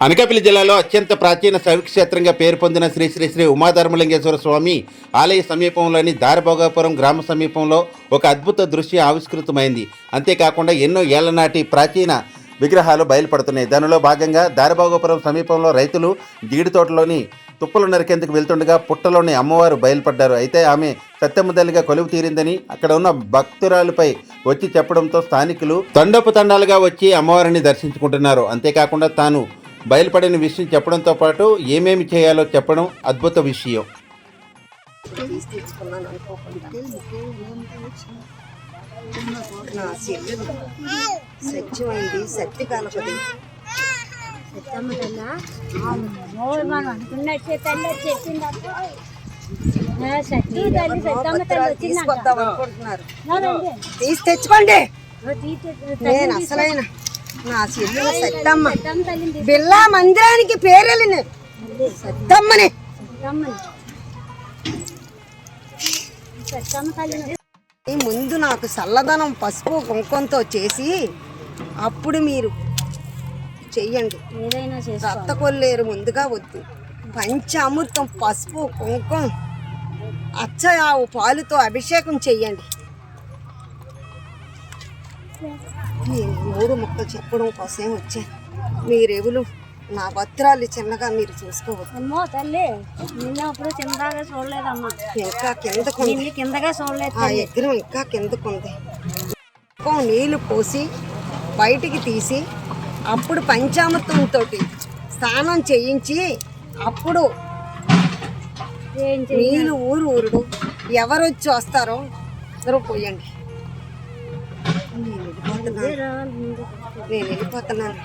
అనకాపల్లి జిల్లాలో అత్యంత ప్రాచీన శైవక్షేత్రంగా పేరు పొందిన శ్రీ శ్రీ శ్రీ ఉమాధర్మలింగేశ్వర స్వామి ఆలయ సమీపంలోని దారభోగాపురం గ్రామ సమీపంలో ఒక అద్భుత దృశ్యం ఆవిష్కృతమైంది. అంతేకాకుండా ఎన్నో ఏళ్ళ నాటి ప్రాచీన విగ్రహాలు బయలుపడుతున్నాయి. దానిలో భాగంగా దారభోగాపురం సమీపంలో రైతులు జీడి తోటలోని తుప్పలు నరికేందుకు వెళ్తుండగా పుట్టలోని అమ్మవారు బయలుపడ్డారు. అయితే ఆమె సత్యముదల్లిగా కొలువు తీరిందని అక్కడ ఉన్న భక్తురాలపై వచ్చి చెప్పడంతో స్థానికులు తండపు తండాలుగా వచ్చి అమ్మవారిని దర్శించుకుంటున్నారు. అంతేకాకుండా తాను బయలుపడిన విషయం చెప్పడంతో పాటు ఏమేమి చేయాలో చెప్పడం అద్భుత విషయం. నా చెల్లెలు. సత్యమైంది మనం అనుకున్నట్టే తల్లి తీసుకొద్దాం అనుకుంటున్నారు. తీసి తెచ్చుకోండి. నేను అసలైన నా చెల్లెలు సత్తమ్మ. బిర్లా మందిరానికి పేరెళ్ళిన సత్తమ్మని. ముందు నాకు చల్లదనం పసుపు కుంకుమతో చేసి అప్పుడు మీరు చెయ్యండి. రక్త కొల్లేరు ముందుగా వద్దు. పంచామృతం పసుపు కుంకుమ అచ్చ ఆవు పాలుతో అభిషేకం చెయ్యండి. నేను మూడు ముక్కలు చెప్పడం కోసమే వచ్చాను. మీరెవులు నా పత్రాలు చిన్నగా మీరు చూసుకోవద్దు. అమ్మో తల్లి నిన్న అప్పుడు కిందగా చూడలేదమ్మా. ఇంకా కిందకు కిందగా చూడలేదు ఆ ఎగ్రం ఇంకా కిందకుంది. నీళ్ళు పోసి బయటికి తీసి అప్పుడు పంచామృతంతో స్నానం చేయించి అప్పుడు నీళ్ళు ఊరు ఊరుడు ఎవరు వచ్చి వస్తారో అందరూ పోయండి. నేను వెళ్ళిపోతున్నాను.